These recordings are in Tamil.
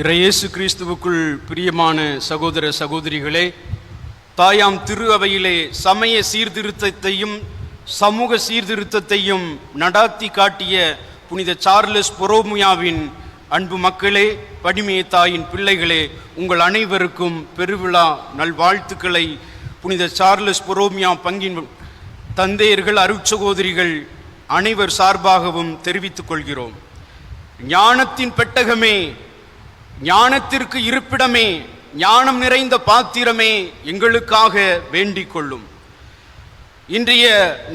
இறையேசு கிறிஸ்துவுக்குள் பிரியமான சகோதர சகோதரிகளே தாயாம் திரு அவையிலே சமய சீர்திருத்தத்தையும் சமூக சீர்திருத்தத்தையும் நடாத்தி காட்டிய புனித சார்லஸ் பொரோமியாவின் அன்பு மக்களே படிமைய தாயின் பிள்ளைகளே உங்கள் அனைவருக்கும் பெருவிழா நல்வாழ்த்துக்களை புனித சார்லஸ் பொரோமியா பங்கின் தந்தையர்கள் அருட்சகோதரிகள் அனைவர் சார்பாகவும் தெரிவித்துக் கொள்கிறோம். ஞானத்தின் பெட்டகமே ஞானத்திற்கு இருப்பிடமே ஞானம் நிறைந்த பாத்திரமே எங்களுக்காக வேண்டிக் கொள்ளும் இன்றைய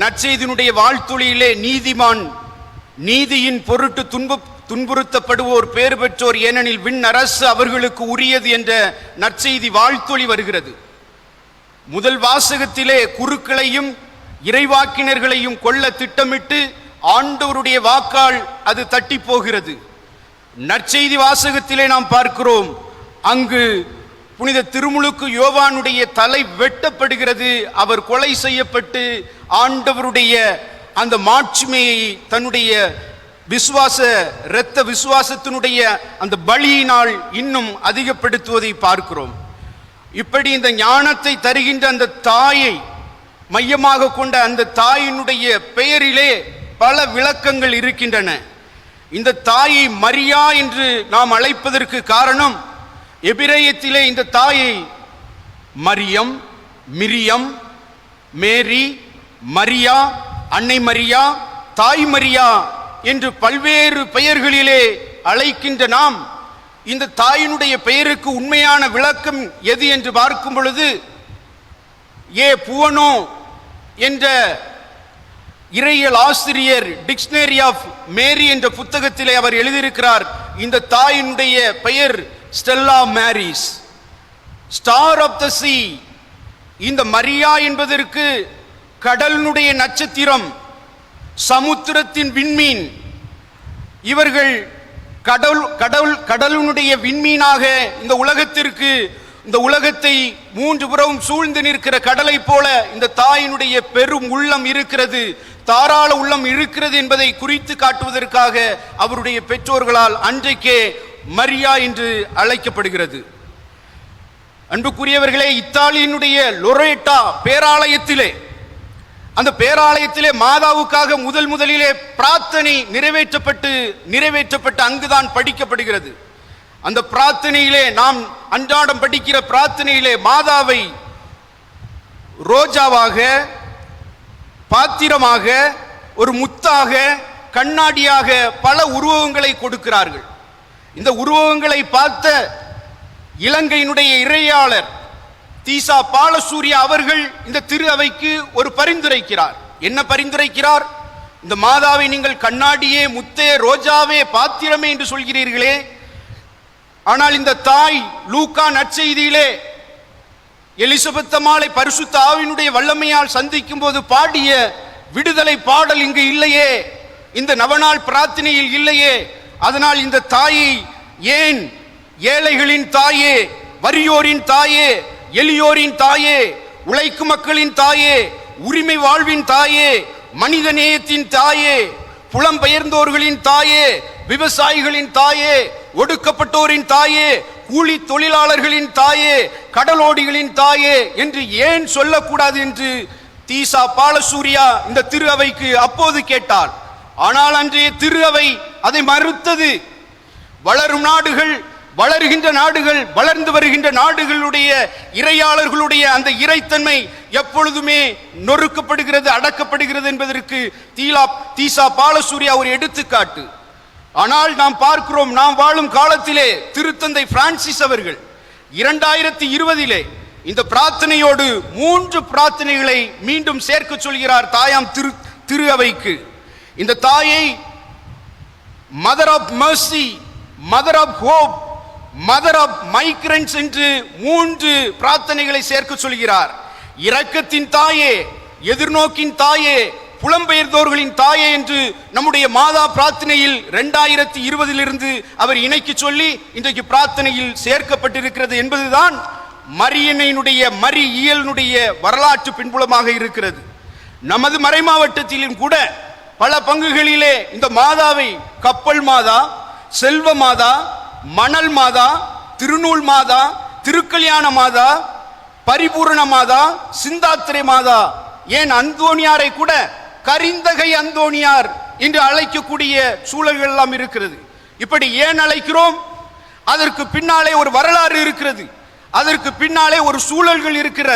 நற்செய்தினுடைய வாழ்த்துளியிலே நீதிமான் நீதியின் பொருட்டு துன்ப துன்புறுத்தப்படுவோர் பேர் பெற்றோர் ஏனெனில் விண் அரசு அவர்களுக்கு உரியது என்ற நற்செய்தி வாழ்த்தொளி வருகிறது. முதல் வாசகத்திலே குருக்களையும் இறைவாக்கினர்களையும் கொல்ல திட்டமிட்டு ஆண்டவருடைய வாக்கால் அது தட்டி போகிறது. நற்செய்தி வாசகத்திலே நாம் பார்க்கிறோம் அங்கு புனித திருமுழுக்கு யோவானுடைய தலை வெட்டப்படுகிறது அவர் கொலை செய்யப்பட்டு ஆண்டவருடைய அந்த மாட்சிமையை தன்னுடைய விசுவாச இரத்த விசுவாசத்தினுடைய அந்த பலியினால் இன்னும் அதிகப்படுத்துவதை பார்க்கிறோம். இப்படி இந்த ஞானத்தை தருகின்ற அந்த தாயை மையமாக கொண்ட அந்த தாயினுடைய பெயரிலே பல விளக்கங்கள் இருக்கின்றன. இந்த தாயை மரியா என்று நாம் அழைப்பதற்கு காரணம் எபிரேயத்திலே இந்த தாயை மரியம் மிரியம் மேரி மரியா அன்னை மரியா தாய் மரியா என்று பல்வேறு பெயர்களிலே அழைக்கின்ற நாம் இந்த தாயினுடைய பெயருக்கு உண்மையான விளக்கம் எது என்று பார்க்கும் பொழுது ஏ புவனோ என்ற இறையியல் ஆசிரியர் டிக்ஷனரி ஆஃப் மேரி என்ற புத்தகத்திலே அவர் எழுதியிருக்கிறார். இந்த தாயினுடைய பெயர் Stella Maris star of the sea இந்த மரியா என்பதற்கு கடலினுடைய நட்சத்திரம் சமுத்திரத்தின் விண்மீன். இவர்கள் கடவுள் கடவுள் கடலினுடைய விண்மீனாக இந்த உலகத்திற்கு இந்த உலகத்தை மூன்று புறமும் சூழ்ந்து நிற்கிற கடலை போல இந்த தாயினுடைய பெரும் உள்ளம் இருக்கிறது தாராள உள்ளம் இருக்கிறது என்பதை குறித்து காட்டுவதற்காக அவருடைய பெற்றோர்களால் அன்றைக்கே மரியா என்று அழைக்கப்படுகிறது. அன்புக்குரியவர்களே இத்தாலியினுடைய லொரேட்டா பேராலயத்திலே அந்த பேராலயத்திலே மாதாவுக்காக முதல் முதலிலே பிரார்த்தனை நிறைவேற்றப்பட்டு நிறைவேற்றப்பட்டு அங்குதான் படிக்கப்படுகிறது. அந்த பிரார்த்தனையிலே நாம் அன்றாடம் படிக்கிற பிரார்த்தனையிலே மாதாவை ரோஜாவாக பாத்திரமாக ஒரு முத்தாக கண்ணாடியாக பல உருவகங்களை கொடுக்கிறார்கள். இந்த உருவகங்களை பார்த்த இலங்கையினுடைய இறையாளர் தீசா பாலசூர்யா அவர்கள் இந்த திரு அவைக்கு ஒரு பரிந்துரைக்கிறார். என்ன பரிந்துரைக்கிறார்? இந்த மாதாவை நீங்கள் கண்ணாடியே முத்தே ரோஜாவே பாத்திரமே என்று சொல்கிறீர்களே ஆனால் இந்த தாய் லூக்கா நற்செய்தியிலே எலிசபெத் அம்மாளை பரிசுத்த ஆவினுடைய வல்லமையால் சந்திக்கும் போது பாடிய விடுதலை பாடல் இங்கு இல்லையே. இந்த நவநாள் பிரார்த்தனையில் இல்லையே. அதனால் இந்த தாயை ஏன் ஏழைகளின் தாயே வறியோரின் தாயே எளியோரின் தாயே உழைக்கும் மக்களின் தாயே உரிமை வாழ்வின் தாயே மனித நேயத்தின் தாயே புலம்பெயர்ந்தோர்களின் தாயே விவசாயிகளின் தாயே ஒடுக்கப்பட்டோரின் தாயே கூலி தொழிலாளர்களின் தாயே கடலோடிகளின் தாயே என்று ஏன் சொல்லக்கூடாது என்று தீசா பாலசூரியா இந்த திரு அவைக்கு அப்போது கேட்டார் ஆனால் அன்றைய திரு அவை அதை மறுத்தது. வளரும் நாடுகள் வளருகின்ற நாடுகள் வளர்ந்து வருகின்ற நாடுகளுடைய இறையாளர்களுடைய அந்த இறைத்தன்மை எப்பொழுதுமே நொறுக்கப்படுகிறது அடக்கப்படுகிறது என்பதற்கு தீலா தீசா பாலசூரியா ஒரு எடுத்துக்காட்டு. ஆனால் நாம் பார்க்கிறோம் நாம் வாழும் காலத்திலே திருத்தந்தை பிரான்சிஸ் அவர்கள் இரண்டாயிரத்தி இருபதிலே இந்த பிரார்த்தனையோடு மூன்று பிரார்த்தனைகளை மீண்டும் சேர்க்க சொல்கிறார் தாயாம் திரு திரு அவைக்கு. இந்த தாயை mother of mercy mother of hope mother of migrants என்று மூன்று பிரார்த்தனைகளை சேர்க்க சொல்கிறார். இரக்கத்தின் தாயே எதிர்நோக்கின் தாயே புலம்பெயர்ந்தோர்களின் தாயே என்று நம்முடைய மாதா பிரார்த்தனையில் இரண்டாயிரத்தி இருபதிலிருந்து அவர் இணைக்கு சொல்லி இன்றைக்கு பிரார்த்தனையில் சேர்க்கப்பட்டிருக்கிறது என்பதுதான் மரியனையினுடைய மரி இயலினுடைய வரலாற்று பின்புலமாக இருக்கிறது. நமது மறை மாவட்டத்திலும் கூட பல பங்குகளிலே இந்த மாதாவை கப்பல் மாதா செல்வ மாதா மணல் மாதா திருநூல் மாதா திருக்கல்யாண மாதா பரிபூரண மாதா சிந்தாத்திரை மாதா ஏன் அந்தோணியாரை கூட கரிந்தகை அந்தோணியார் என்று அழைக்கக்கூடிய சூழல்கள் எல்லாம் இருக்கிறது. இப்படி ஏன் அழைக்கிறோம்? அதற்கு பின்னாலே ஒரு வரலாறு இருக்கிறது. அதற்கு பின்னாலே ஒரு சூழல்கள் இருக்கிற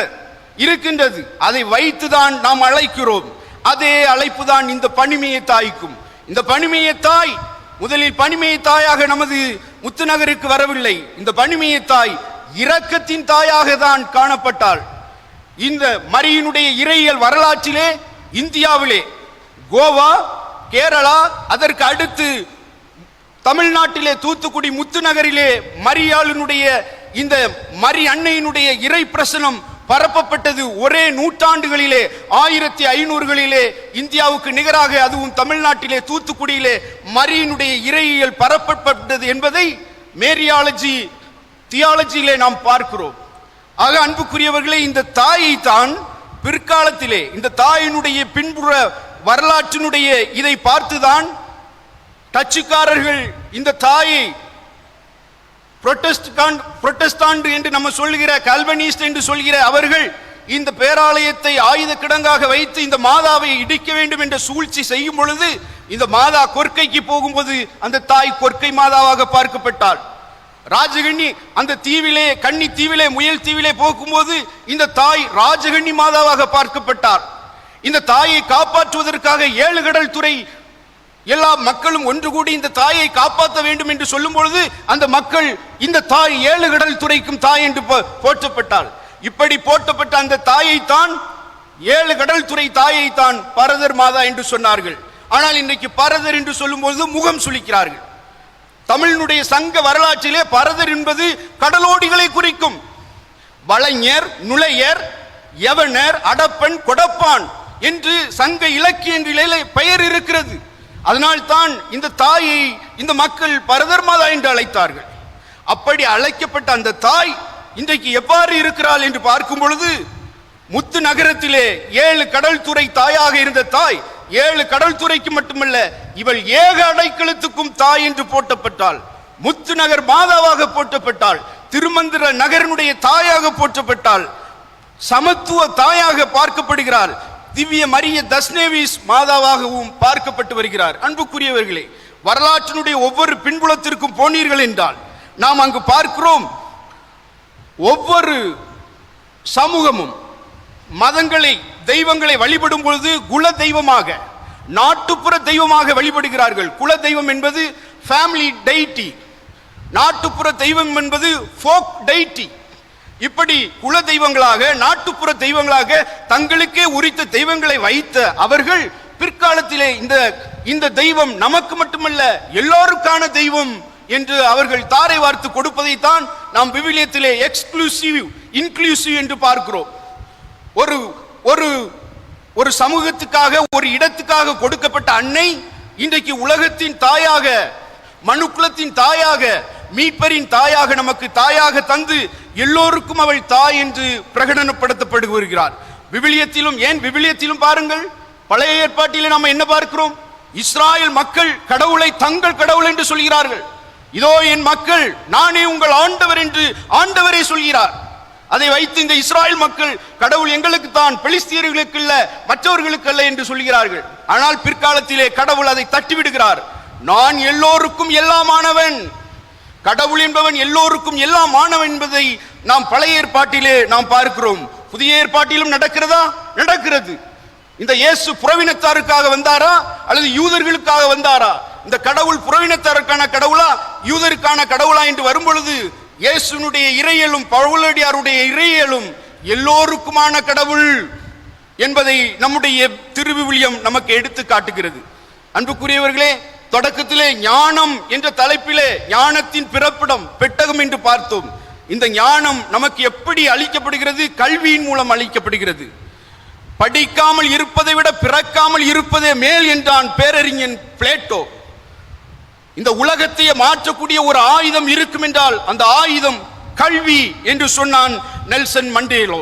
இருக்கின்றது. அதை வைத்துதான் நாம் அழைக்கிறோம். அதே அழைப்பு தான் இந்த பணிமையை தாய்க்கும். இந்த பனிமையை தாய் முதலில் பனிமையை தாயாக நமது முத்துநகருக்கு வரவில்லை. இந்த பணிமையை தாய் இரக்கத்தின் தாயாக தான் காணப்பட்டாள். இந்த மரியினுடைய இறையியல் வரலாற்றிலே இந்தியாவிலே கோவா கேரளா அதற்கு அடுத்து தமிழ்நாட்டிலே தூத்துக்குடி முத்துநகரிலே மரியாளினுடைய இந்த மரி அன்னையினுடைய இறை பிரசனம் பரப்பப்பட்டது ஒரே நூற்றாண்டுகளிலே ஆயிரத்தி ஐநூறுகளிலே இந்தியாவுக்கு நிகராக அதுவும் தமிழ்நாட்டிலே தூத்துக்குடியிலே மரியினுடைய இறையியல் பரப்பப்பட்டது என்பதை மேரியாலஜி தியாலஜியிலே நாம் பார்க்கிறோம். ஆக அன்புக்குரியவர்களே இந்த தாயை தான் பிற்காலத்திலே இந்த தாயினுடைய பின்புற வரலாற்றினுடைய இதை பார்த்துதான் டச்சுக்காரர்கள் இந்த தாயை புரொட்டஸ்டாண்ட் என்று நம்ம சொல்லுகிற கல்வனிஸ்ட் என்று சொல்கிற அவர்கள் இந்த பேராலயத்தை ஆயுத கிடங்காக வைத்து இந்த மாதாவை இடிக்க வேண்டும் என்ற சூழ்ச்சி செய்யும் பொழுது இந்த மாதா கொற்கைக்கு போகும்போது அந்த தாய் கொற்கை மாதாவாக பார்க்கப்பட்டாள். ராஜகண்ணி அந்த தீவிலே கன்னி தீவிலே முயல் தீவிலே போகும்போது இந்த தாய் ராஜகண்ணி மாதாவாக பார்க்கப்பட்டார். இந்த தாயை காப்பாற்றுவதற்காக ஏழு கடல் துறை எல்லா மக்களும் ஒன்று கூடி இந்த தாயை காப்பாற்ற வேண்டும் என்று சொல்லும் பொழுது அந்த மக்கள் இந்த தாய் ஏழு கடல் துறைக்கும் தாய் என்று போ- போற்றப்பட்டாள். இப்படி போற்றப்பட்ட அந்த தாயை தான் ஏழு கடல் துறை தாயை தான் பரதர் மாதா என்று சொன்னார்கள். ஆனால் இன்றைக்கு பரதர் என்று சொல்லும்போது முகம் சுளிக்கிறார்கள். தமிழினுடைய சங்க வரலாற்றிலே பரதர் என்பது கடலோடிகளை குறிக்கும். வளைஞர் நுழையர் எவனர் அடப்பன் கொடப்பான் என்று சங்க இலக்கியங்களிலே பெயர் இருக்கிறது. அதனால் தான் இந்த தாயை இந்த மக்கள் பரதர் மாதா என்று அழைத்தார்கள். அப்படி அழைக்கப்பட்ட அந்த தாய் இன்றைக்கு எவ்வாறு இருக்கிறாள் என்று பார்க்கும் பொழுது முத்து நகரத்திலே ஏழு கடல் துறை தாயாக இருந்த தாய் ஏழு கடல் துறைக்கு மட்டுமல்ல இவள் ஏக அடைக்கலத்துக்கும் தாய் என்று போட்டப்பட்டாள் முத்து நகர் மாதாவாக போற்றப்பட்டாள். திருமந்திர நகரனுடைய தாயாக போற்றப்பட்டாள். சமத்துவ தாயாக பார்க்கப்படுகிறார். திவ்ய மரிய தஸ்னேவிஸ் மாதாவாகவும் பார்க்கப்பட்டு வருகிறார். அன்புக்குரியவர்களே வரலாற்றினுடைய ஒவ்வொரு பின்புலத்திற்கும் போனீர்கள் என்றால் நாம் அங்கு பார்க்கிறோம் ஒவ்வொரு சமூகமும் மதங்களை தெய்வங்களை வழிபடும் பொழுது குல தெய்வமாக நாட்டுப்புற தெய்வமாக வழிபடுகிறார்கள். குல தெய்வம் என்பது ஃபேமிலி டைட்டி நாட்டுப்புற தெய்வம் என்பது ஃபோக் டைட்டி இப்படி குல தெய்வங்களாக நாட்டுப்புற தெய்வங்களாக தங்களுக்கே உரித்த தெய்வங்களை வைத்த அவர்கள் பிற்காலத்திலே இந்த இந்த தெய்வம் நமக்கு மட்டுமல்ல எல்லோருக்கான தெய்வம் என்று அவர்கள் தாரை வார்த்து கொடுப்பதைத்தான் நாம் விவிலியத்திலே எக்ஸ்க்ளூசிவ் இன்க்ளூசிவ் என்று பார்க்கிறோம். ஒரு ஒரு ஒரு சமூகத்துக்காக ஒரு இடத்துக்காக கொடுக்கப்பட்ட அன்னை இன்றைக்கு உலகத்தின் தாயாக மனுக்குலத்தின் தாயாக மீட்பரின் தாயாக நமக்கு தாயாக தந்து எல்லோருக்கும் அவள் தாய் என்று பிரகடனப்படுத்தப்பட்டு வருகிறார். விவிலியத்திலும் ஏன் விவிலியத்திலும் பாருங்கள் பழைய ஏற்பாட்டில் நாம் என்ன பார்க்கிறோம்? இஸ்ராயல் மக்கள் கடவுளை தங்கள் கடவுள் என்று சொல்கிறார்கள். இதோ என் மக்கள் நானே உங்கள் ஆண்டவர் என்று ஆண்டவரே சொல்கிறார். அதை வைத்து இந்த இஸ்ராயல் மக்கள் கடவுள் எங்களுக்கு தான் பெலிஸ்தீர்களுக்கு இல்ல மற்றவர்களுக்கு அல்ல என்று சொல்கிறார்கள் ஆனால் பிற்காலத்திலே கடவுள் அதை தட்டிவிடுகிறார். நான் எல்லோருக்கும் எல்லாமானவன். கடவுள் என்பவன் எல்லோருக்கும் எல்லாம் மாணவன் என்பதை நாம் பழைய ஏற்பாட்டிலே நாம் பார்க்கிறோம். புதிய ஏற்பாட்டிலும் நடக்கிறதா? நடக்கிறது. இந்த இயேசு புறவினத்தாருக்காக வந்தாரா? அல்லது யூதர்களுக்காக வந்தாரா? இந்த கடவுள் புறவினத்தாருக்கான கடவுளா? யூதருக்கான கடவுளா? என்று வரும்பொழுது இயேசுனுடைய இறையலும் பவுலடியாருடைய இறையலும் எல்லோருக்குமான கடவுள் என்பதை நம்முடைய திருவிவிலியம் நமக்கு எடுத்து காட்டுகிறது. அன்புக்குரியவர்களே தொடக்கத்திலே ஞானம் என்ற தலைப்பிலே ஞானத்தின் பிறப்பிடம் பெட்டகம் என்று பார்த்தோம். இந்த ஞானம் நமக்கு எப்படி அளிக்கப்படுகிறது? கல்வியின் மூலம் அளிக்கப்படுகிறது. படிக்காமல் இருப்பதை விட பிறக்காமல் இருப்பதே மேல் என்றான் பேரறிஞன் பிளேட்டோ. இந்த உலகத்தையே மாற்றக்கூடிய ஒரு ஆயுதம் இருக்கும் என்றால் அந்த ஆயுதம் கல்வி என்று சொன்னான் நெல்சன் மண்டேலோ.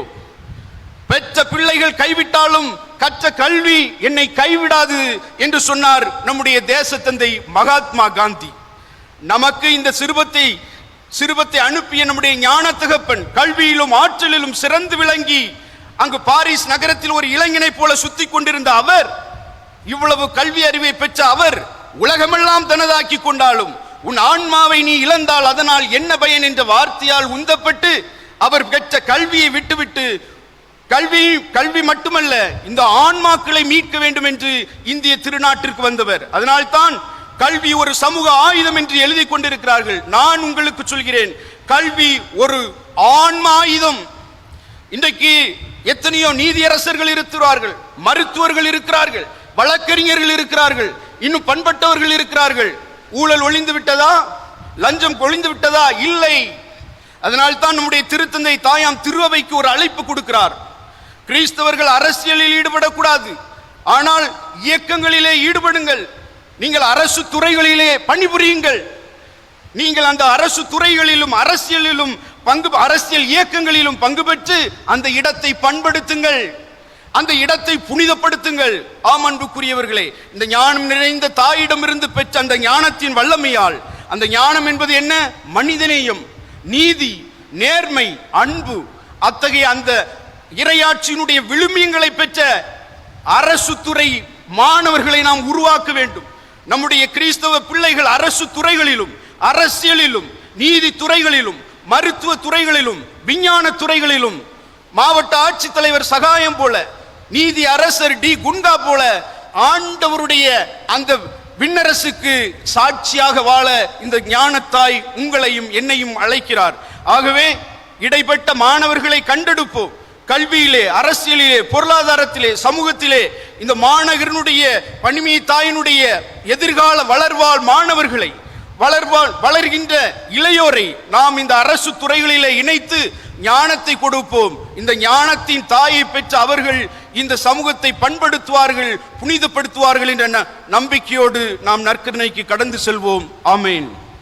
பெற்ற பிள்ளைகள் கைவிட்டாலும் கற்ற கல்வி என்னை கைவிடாது என்று சொன்னார் நம்முடைய தேசத்தந்தை மகாத்மா காந்தி. நமக்கு இந்த சிறுபத்தை சிறுபத்தை அனுப்பிய நம்முடைய ஞான தகப்பன் கல்வியிலும் ஆற்றலிலும் சிறந்து விளங்கி அங்கு பாரிஸ் நகரத்தில் ஒரு இளைஞனைப் போல சுத்தி கொண்டிருந்த அவர் இவ்வளவு கல்வி அறிவை பெற்ற அவர் உலகமெல்லாம் தனதாக்கி கொண்டாலும் உன் ஆன்மாவை நீ இழந்தால் அதனால் என்ன பயன் என்ற வார்த்தையால் உந்தப்பட்டு அவர் பெற்ற கல்வியை விட்டுவிட்டு கல்வி கல்வி மட்டுமல்ல இந்த ஆன்மாக்களை மீட்க வேண்டும் என்று இந்திய திருநாட்டிற்கு வந்தவர். அதனால்தான் கல்வி ஒரு சமூக ஆயுதம் என்று எழுதி கொண்டிருக்கிறார்கள். நான் உங்களுக்கு சொல்கிறேன் கல்வி ஒரு ஆன்ம ஆயுதம் இன்றைக்கு எத்தனையோ நீதியரசர்கள் இருக்கிறார்கள் மருத்துவர்கள் இருக்கிறார்கள் வழக்கறிஞர்கள் இருக்கிறார்கள். இன்னும் பண்பட்டவர்கள் இருக்கிறார்கள். ஊழல் ஒளிந்து விட்டதா? லஞ்சம் ஒளிந்து விட்டதா? இல்லை. அதனால் தான் நம்முடைய திருத்தந்தை தாயாம் திருவைக்கு ஒரு அழைப்பு கொடுக்கிறார். கிறிஸ்தவர்கள் அரசியலில் ஈடுபடக்கூடாது. ஆனால் இயக்கங்களிலே ஈடுபடுங்கள். நீங்கள் அரசு துறைகளிலே பணிபுரியுங்கள். நீங்கள் அந்த அரசு துறைகளிலும் அரசியலிலும் பங்கு அரசியல் இயக்கங்களிலும் பங்கு பெற்று அந்த இடத்தை பண்படுத்துங்கள். அந்த இடத்தை புனிதப்படுத்துங்கள். ஆம் அன்புக்குரியவர்களே இந்த ஞானம் நிறைந்த தாயிடமிருந்து பெற்ற அந்த ஞானத்தின் வல்லமையால் அந்த ஞானம் என்பது என்ன? மனிதநேயம் நீதி நேர்மை அன்பு. அத்தகைய அந்த இரையாட்சியினுடைய விழுமியங்களை பெற்ற அரசு துறை மாணவர்களை நாம் உருவாக்க வேண்டும். நம்முடைய கிறிஸ்தவ பிள்ளைகள் அரசு துறைகளிலும் அரசியலிலும் நீதி துறைகளிலும் மருத்துவ துறைகளிலும் விஞ்ஞான துறைகளிலும் மாவட்ட ஆட்சித்தலைவர் சகாயம் போல நீதி அரசர் டி குண்டா போல ஆண்டவருடைய அந்த விண்ணரசுக்கு சாட்சியாக வாழ இந்த ஞானத்தாய் உங்களையும் என்னையும் அழைக்கிறார். ஆகவே இடைப்பட்ட மாணவர்களை கண்டெடுப்போம். கல்வியிலே அரசியலிலே பொருளாதாரத்திலே சமூகத்திலே இந்த மாநகரனுடைய பணிமை தாயினுடைய எதிர்கால வளர்வாழ் மாணவர்களை வளர்வாழ் வளர்கின்ற இளையோரை நாம் இந்த அரசு துறைகளிலே இணைத்து ஞானத்தை கொடுப்போம். இந்த ஞானத்தின் தாயை பெற்ற அவர்கள் இந்த சமூகத்தை பண்படுத்துவார்கள் புனிதப்படுத்துவார்கள் என்ற நம்பிக்கையோடு நாம் நற்கருணைக்கு கடந்து செல்வோம். ஆமேன்.